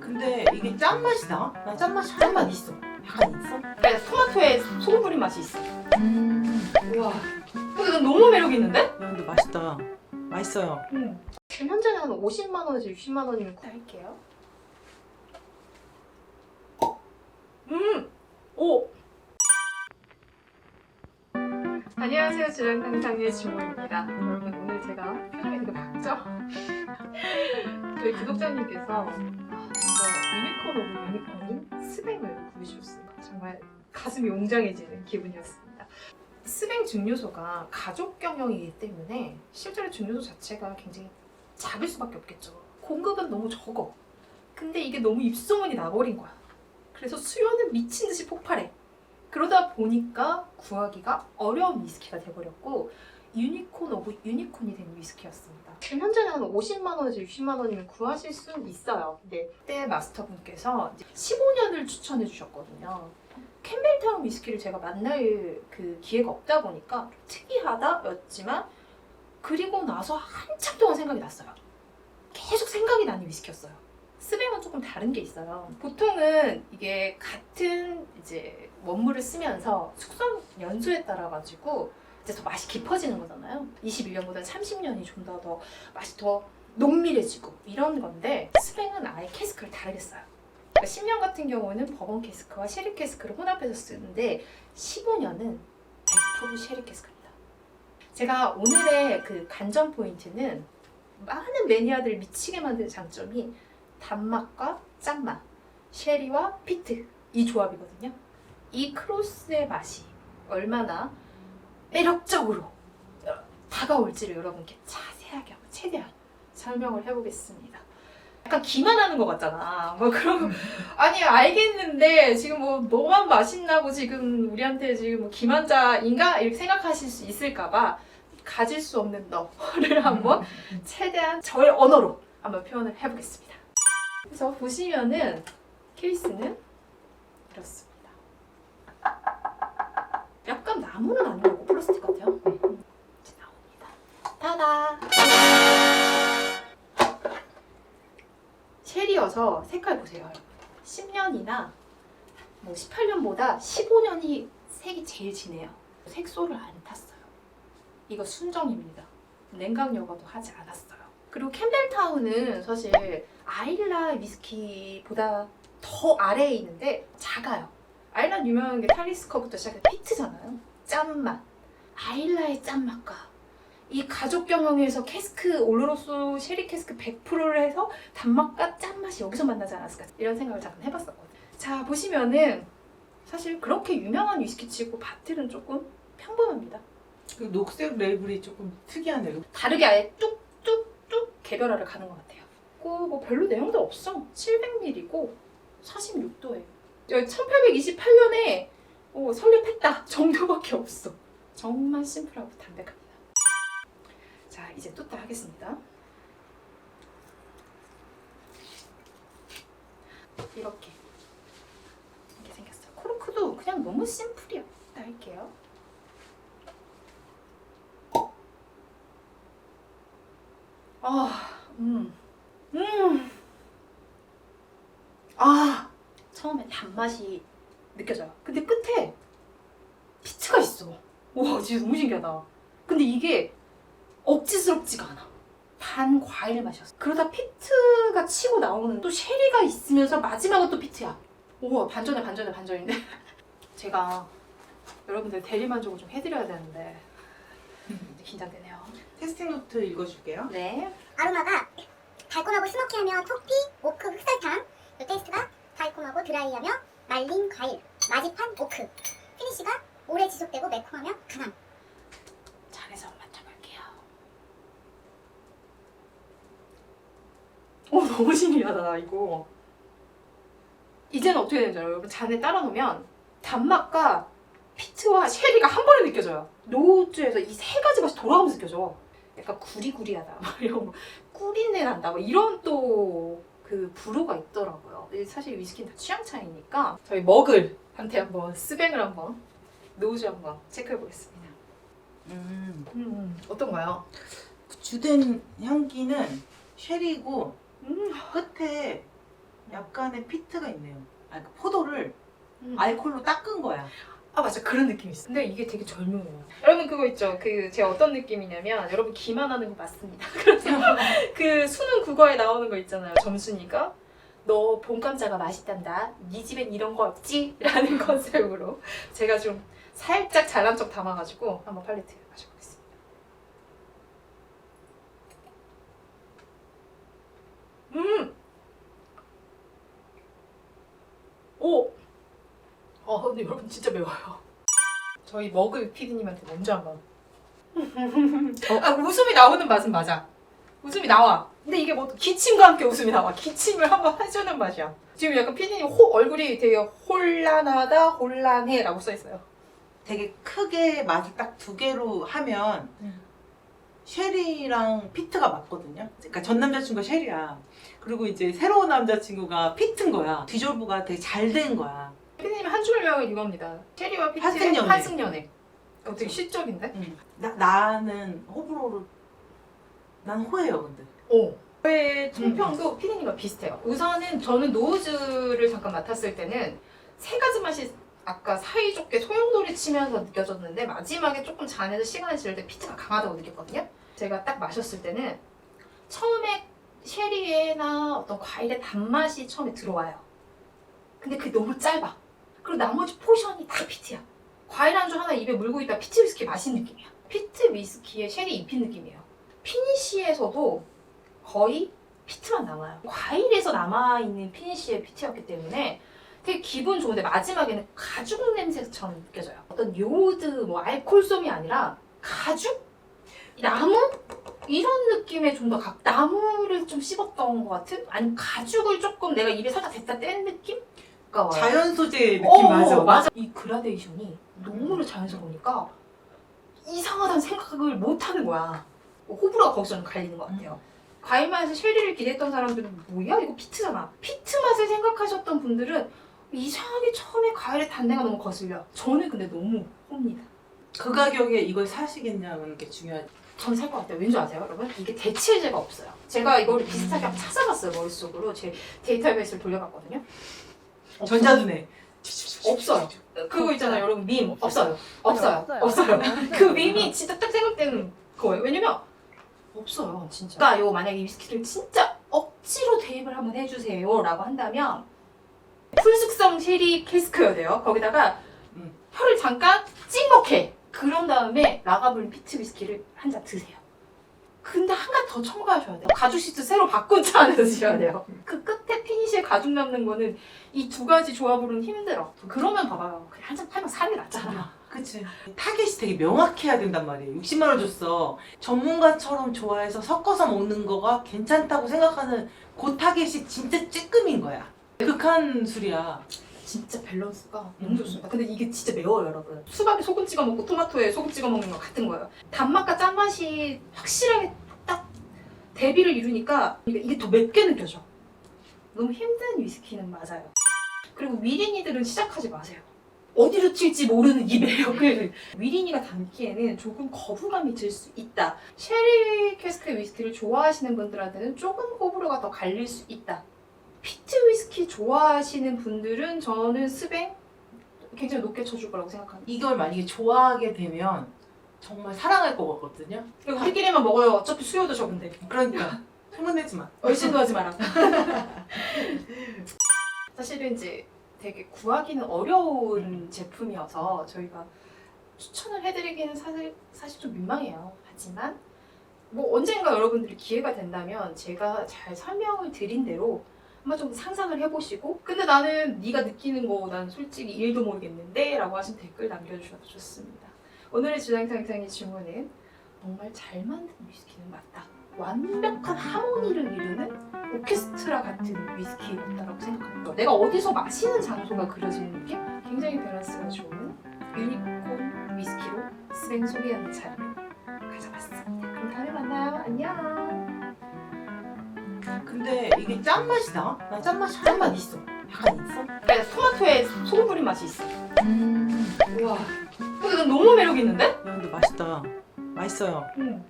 근데 이게 짠맛이 나? 나 짠맛이 짠맛 있어. 약간 있어? 네, 토마토에 소금 뿌린 맛이 있어. 음. 우와. 근데 난 너무 매력 있는데? 야, 근데 맛있다. 맛있어요. 응. 지금 현재는 한 50만 원에서 60만 원이면 할게요. 음. 오. 안녕하세요. 주량 탕탕의 주모입니다. 여러분 오늘 제가 표정이 되게 밝죠? 저희 구독자님께서 유니콘 오브 유니콘인 스뱅을 구해주셨습니다. 정말 가슴이 웅장해지는 기분이었습니다. 스뱅 증류소가 가족 경영이기 때문에 실제로 증류소 자체가 굉장히 작을 수밖에 없겠죠. 공급은 너무 적어. 근데 이게 너무 입소문이 나버린 거야. 그래서 수요는 미친 듯이 폭발해. 그러다 보니까 구하기가 어려운 위스키가 돼버렸고 유니콘 오브 유니콘이 된 위스키였습니다. 지금 현재는 한 50만 원에서 60만 원이면 구하실 수는 있어요. 근데 그때 마스터분께서 이제 15년을 추천해 주셨거든요. 캠벨타운 위스키를 제가 만날 그 기회가 없다 보니까 좀 특이하다였지만 그리고 나서 한참 동안 생각이 났어요. 계속 생각이 나는 위스키였어요. 스뱅은 조금 다른 게 있어요. 보통은 이게 같은 이제 원물을 쓰면서 숙성 연수에 따라 가지고 이제 더 맛이 깊어지는 거잖아요. 21년보다 30년이 좀 더 더 맛이 더 농밀해지고 이런 건데 스뱅은 아예 캐스크를 다르게 써요. 그러니까 10년 같은 경우는 버번 캐스크와 쉐리 캐스크를 혼합해서 쓰는데 15년은 100% 쉐리 캐스크입니다. 제가 오늘의 그 관전 포인트는 많은 매니아들 미치게 만드는 장점이 단맛과 짠맛, 쉐리와 피트 이 조합이거든요. 이 크로스의 맛이 얼마나 매력적으로 다가올지를 여러분께 자세하게 한번 최대한 설명을 해보겠습니다. 약간 기만하는 것 같잖아. 뭐 그런 거 아니 알겠는데 지금 뭐 너만 맛있나고 지금 우리한테 지금 뭐 기만자인가 이렇게 생각하실 수 있을까봐 가질 수 없는 너를 한번 최대한 저의 언어로 한번 표현을 해보겠습니다. 그래서 보시면은 케이스는 이렇습니다. 약간 나무는 아니고 플라스틱 같아요. 네. 이제 나옵니다. 타다! 쉘이어서 색깔 보세요. 여러분. 10년이나 뭐 18년보다 15년이 색이 제일 진해요. 색소를 안 탔어요. 이거 순정입니다. 냉각 여과도 하지 않았어요. 그리고 캠벨타운은 사실 아일라 위스키보다 더 아래에 있는데 작아요. 아일라 유명한 게 탈리스커부터 시작해서 피트잖아요. 짠맛. 아일라의 짠맛과 이 가족 경영에서 캐스크 올로로스 쉐리 캐스크 100%를 해서 단맛과 짠맛이 여기서 만나지 않았을까 이런 생각을 잠깐 해봤었거든요. 자 보시면은 사실 그렇게 유명한 위스키치고 바틀은 조금 평범합니다. 그 녹색 레이블이 조금 특이하네요. 다르게 아예 뚝뚝뚝 개별화를 가는 것 같아요. 그뭐 별로 내용도 없어. 700ml고 46도예요. 1828년에 어, 설립했다 정도밖에 없어. 정말 심플하고 담백합니다. 자 이제 뚜따 하겠습니다. 이렇게 이렇게 생겼어요. 코르크도 그냥 너무 심플해요. 뚜따 할게요. 아, 음, 음, 아, 처음에 단맛이 느껴져요. 근데 끝에 피트가 있어. 와, 진짜 너무 신기하다. 근데 이게 억지스럽지가 않아. 단 과일 맛이었어. 그러다 피트가 치고 나오는 또 쉐리가 있으면서 마지막은 또 피트야. 우와, 반전에 반전에 반전인데. 제가 여러분들 대리만족을 좀 해드려야 되는데 긴장되네요. 테스팅 노트 읽어줄게요. 네. 아로마가 달콤하고 스모키하며 토피, 오크, 흑설탕 그 테이스트가 달콤하고 드라이하며 말린 과일, 마지판 오크 피니쉬가 오래 지속되고 매콤하며 강함 잔에서 맡아볼게요. 오 너무 신기하다 나 이거. 이제는 어떻게 되는지 알아요? 여러분 잔에 따라 놓으면 단맛과 피트와 쉐리가 한 번에 느껴져요. 노즈에서 이 세 가지 맛이 돌아오면서 느껴져. 약간 구리구리하다, 막 이런 거, 꿀인내 난다, 막 이런 또 그 불호가 있더라고요. 사실 위스키는 다 취향 차이니까 저희 먹을 한테 한번 스뱅을 한번 노즈 한번 체크해 보겠습니다. 음. 음, 어떤가요? 주된 향기는 쉐리고 음, 끝에 약간의 피트가 있네요. 아, 그 포도를 음. 알콜로 닦은 거야. 아 맞아 그런 느낌이 있어. 근데 이게 되게 젊어요. 여러분 그거 있죠. 그 제가 어떤 느낌이냐면 여러분 기만하는 거 맞습니다. 그래서 그 수능 국어에 나오는 거 있잖아요. 점순이가 너 봄감자가 맛있단다. 네 집엔 이런 거 없지? 라는 컨셉으로 제가 좀 살짝 잘난 척 담아가지고 한번 팔레트 마셔보겠습니다. 음! 오! 어, 근데 여러분 진짜 매워요. 저희 먹을 피디님한테 먼저 한번. 아, 웃음이 나오는 맛은 맞아. 웃음이 나와. 근데 이게 뭐 기침과 함께 웃음이 나와. 기침을 한번 해주는 맛이야. 지금 약간 피디님 호- 얼굴이 되게 혼란하다, 혼란해 라고 써 있어요. 되게 크게 맛을 딱 두 개로 하면 음. 쉐리랑 피트가 맞거든요. 그러니까 전 남자친구가 쉐리야. 그리고 이제 새로운 남자친구가 피트인 거야. 디졸브가 되게 잘 된 거야. 피디님 한 줄 명은 이겁니다. 체리와 피트의 환승연애. 환승연애. 어, 되게 시적인데? 나, 나는 호불호를 난 호예요 근데. 오. 저의 총평도 피디님과 비슷해요. 우선은 저는 노우즈를 잠깐 맡았을 때는 세 가지 맛이 아까 사이좋게 소용돌이 치면서 느껴졌는데 마지막에 조금 잔해서 시간을 지날 때 피트가 강하다고 느꼈거든요. 제가 딱 마셨을 때는 처음에 쉐리에나 어떤 과일의 단맛이 처음에 들어와요. 근데 그게 너무 짧아. 그리고 나머지 포션이 다 피트야. 과일 안주 하나 입에 물고 있다 피트 위스키 마신 느낌이야. 피트 위스키에 쉐리 입힌 느낌이에요. 피니쉬에서도 거의 피트만 남아요. 과일에서 남아있는 피니쉬의 피트였기 때문에 되게 기분 좋은데 마지막에는 가죽 냄새처럼 느껴져요. 어떤 요드, 뭐 알코올솜이 아니라 가죽? 나무? 이런 느낌의 좀더 각, 나무를 좀 씹었던 것 같은? 아니 가죽을 조금 내가 입에 살짝 댔다 뗀 느낌? 가 와요. 자연 소재 느낌 어, 맞아. 맞아. 이 그라데이션이 너무나 자연스러우니까 이상하다는 생각을 못 하는 거야. 호불호가 거기서 좀 갈리는 것 같아요. 과일 맛에 쉐리를 기대했던 사람들은 뭐야 이거 피트잖아. 피트 맛을 생각하셨던 분들은 이상하게 처음에 과일의 단내가 너무 거슬려. 저는 근데 너무 옵니다. 그 가격에 이걸 사시겠냐는 게 중요하지. 저는 살것 같아요. 왠지 아세요, 여러분? 이게 대체제가 없어요. 제가 이거를 비슷하게 한번 찾아봤어요 머릿속으로 제 데이터베이스를 돌려봤거든요. 전자두네. 없어요. 그거 있잖아요, 여러분 밈. 없어요. 없어요. 없어요. 그 밈이 진짜 딱 생각되는 거예요. 왜냐면 없어요, 진짜. 그러니까 요 만약에 이 위스키를 진짜 억지로 대입을 한번 해주세요라고 한다면 풀숙성 쉐리 캐스크여야 돼요. 거기다가 음. 혀를 잠깐 찍먹해. 그런 다음에 라가블 피트 위스키를 한 잔 드세요. 근데 한간더 첨가하셔야 돼요. 가죽 시트 새로 바꾼 차 안에서 드셔야 돼요. 그 끝에 피니시에 가죽 남는 거는 이 두 가지 조합으로는 힘들어. 그러면 봐봐요. 그냥 한 잔 팔면 게 낫잖아. 그치. 타겟이 되게 명확해야 된단 말이에요. 60만 원 줬어. 전문가처럼 좋아해서 섞어서 먹는 거가 괜찮다고 생각하는 그 타겟이 진짜 찌끔인 거야. 극한 술이야. 진짜 밸런스가 음. 너무 좋습니다. 근데 이게 진짜 매워요, 여러분. 수박에 소금 찍어 먹고 토마토에 소금 찍어 먹는 거 같은 거예요. 단맛과 짠맛이 확실하게 딱 대비를 이루니까 이게 이게 더 맵게 느껴져. 너무 힘든 위스키는 맞아요. 그리고 위린이들은 시작하지 마세요. 어디로 튈지 모르는 이 매력을 위린이가 담기에는 조금 거부감이 들 수 있다. 쉐리 캐스크 위스키를 좋아하시는 분들한테는 조금 호불호가 더 갈릴 수 있다. 피트 위스키 좋아하시는 분들은 저는 스뱅 굉장히 높게 쳐줄 거라고 생각합니다. 이걸 만약에 좋아하게 되면 정말 사랑할 것 같거든요. 그리고 우리끼리만 먹어요. 어차피 수요도 적은데. 그러니까 소문내지 마. 얼씬도 하지 마라. 사실은 이제 되게 구하기는 어려운 제품이어서 저희가 추천을 해드리기는 사실, 사실 좀 민망해요. 하지만 뭐 언젠가 여러분들이 기회가 된다면 제가 잘 설명을 드린 대로 한번 좀 상상을 해보시고 근데 나는 네가 느끼는 거 난 솔직히 일도 모르겠는데 라고 하신 댓글 남겨주셔도 좋습니다. 오늘의 주장탕탕의 질문은 정말 잘 만든 위스키는 맞다. 완벽한 하모니를 이루는 오케스트라 같은 위스키였다라고 생각합니다. 내가 어디서 마시는 장소가 그려지는 느낌? 굉장히 밸런스가 좋은 유니콘 위스키로 스뱅 소개하는 자리를 가져봤습니다. 그럼 다음에 만나요. 안녕. 근데 이게 짠맛이 나? 나 짠맛이 짠맛 있어. 약간 있어? 그러니까 토마토에 소금 뿌린 맛이 있어. 음. 우와. 근데 난 너무 매력 있는데? 야, 근데 맛있다. 맛있어요. 응.